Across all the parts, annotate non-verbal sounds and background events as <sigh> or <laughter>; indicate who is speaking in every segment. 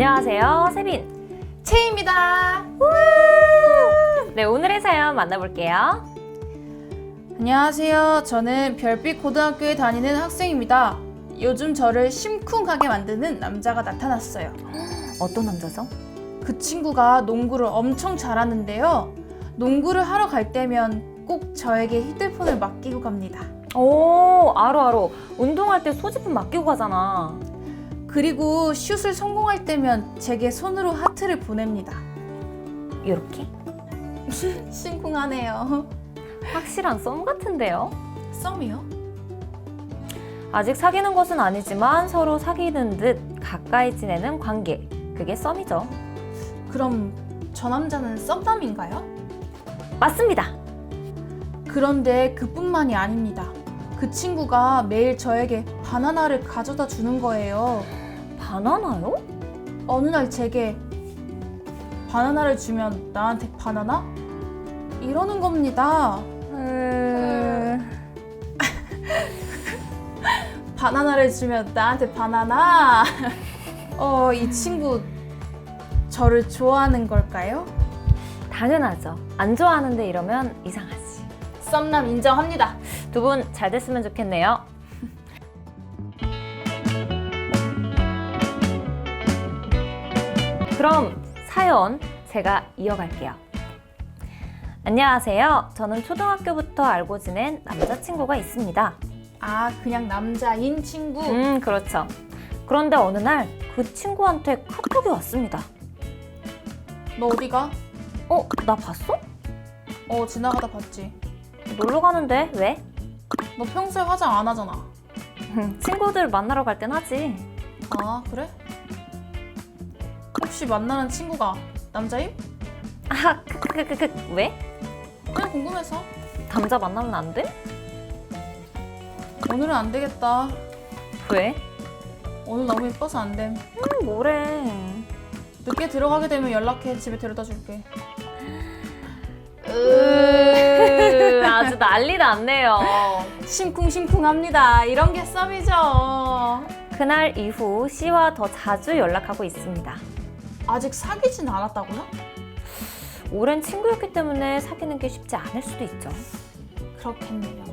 Speaker 1: 안녕하세요, 세빈.
Speaker 2: 채입니다.
Speaker 1: 네, 오늘의 사연 만나볼게요.
Speaker 2: 안녕하세요. 저는 별빛 고등학교에 다니는 학생입니다. 요즘 저를 심쿵하게 만드는 남자가 나타났어요.
Speaker 1: 어떤 남자죠?
Speaker 2: 그 친구가 농구를 엄청 잘하는데요. 농구를 하러 갈 때면 꼭 저에게 휴대폰을 맡기고 갑니다.
Speaker 1: 오, 알어, 알어. 운동할 때 소지품 맡기고 가잖아.
Speaker 2: 그리고 슛을 성공할 때면 제게 손으로 하트를 보냅니다.
Speaker 1: 이렇게? <laughs>
Speaker 2: 심쿵하네요.
Speaker 1: 확실한 썸 같은데요?
Speaker 2: 썸이요?
Speaker 1: 아직 사귀는 것은 아니지만 서로 사귀는 듯 가까이 지내는 관계. 그게 썸이죠.
Speaker 2: 그럼 저 남자는 썸남인가요?
Speaker 1: 맞습니다.
Speaker 2: 그런데 그뿐만이 아닙니다. 그 친구가 매일 저에게 바나나를 가져다 주는 거예요.
Speaker 1: 바나나요?
Speaker 2: 어느 날 제게 바나나를 주면 나한테 바나나? 이러는 겁니다.
Speaker 1: 음... <laughs>
Speaker 2: 바나나를 주면 나한테 바나나? <laughs> 어, 이 친구 저를 좋아하는 걸까요?
Speaker 1: 당연하죠. 안 좋아하는데 이러면 이상하지.
Speaker 2: 썸남 인정합니다.
Speaker 1: 두 분 잘 됐으면 좋겠네요. 그럼 사연 제가 이어갈게요. 안녕하세요. 저는 초등학교부터 알고 지낸 남자친구가 있습니다.
Speaker 2: 아, 그냥 남자인 친구.
Speaker 1: 음, 그렇죠. 그런데 어느 날 그 친구한테 카톡이 왔습니다.
Speaker 2: 너 어디가?
Speaker 1: 어, 나 봤어?
Speaker 2: 어, 지나가다 봤지.
Speaker 1: 놀러 가는데 왜?
Speaker 2: 너 평소에 화장 안 하잖아.
Speaker 1: 친구들 만나러 갈 땐 하지.
Speaker 2: 아, 그래? 혹시 만나는 친구가 남자임?
Speaker 1: 아, 그, 그, 그, 그, 왜?
Speaker 2: 그냥 궁금해서.
Speaker 1: 남자 만나면 안 돼?
Speaker 2: 오늘은 안 되겠다.
Speaker 1: 왜?
Speaker 2: 오늘 너무 예뻐서 안 됨.
Speaker 1: 음, 뭐래.
Speaker 2: 늦게 들어가게 되면 연락해. 집에 데려다 줄게.
Speaker 1: 으, 아주 난리 났네요.
Speaker 2: 심쿵심쿵합니다. 이런 게 썸이죠.
Speaker 1: 그날 이후 씨와 더 자주 연락하고 있습니다.
Speaker 2: 아직 사귀진 않았다고요?
Speaker 1: 오랜 친구였기 때문에 사귀는 게 쉽지 않을 수도 있죠.
Speaker 2: 그렇겠네요.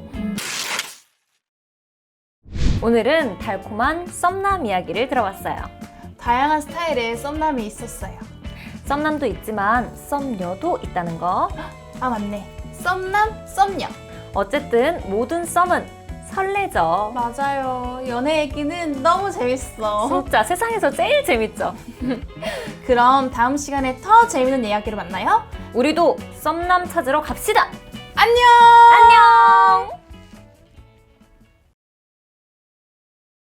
Speaker 1: 오늘은 달콤한 썸남 이야기를 들어봤어요.
Speaker 2: 다양한 스타일의 썸남이 있었어요.
Speaker 1: 썸남도 있지만 썸녀도 있다는 거.
Speaker 2: 아 맞네. 썸남, 썸녀.
Speaker 1: 어쨌든 모든 썸은 설레죠.
Speaker 2: 맞아요. 연애 얘기는 너무 재밌어.
Speaker 1: 진짜 세상에서 제일 재밌죠. <laughs>
Speaker 2: 그럼 다음 시간에 더 재밌는 이야기로 만나요.
Speaker 1: 우리도 썸남 찾으러 갑시다.
Speaker 2: 안녕!
Speaker 1: 안녕!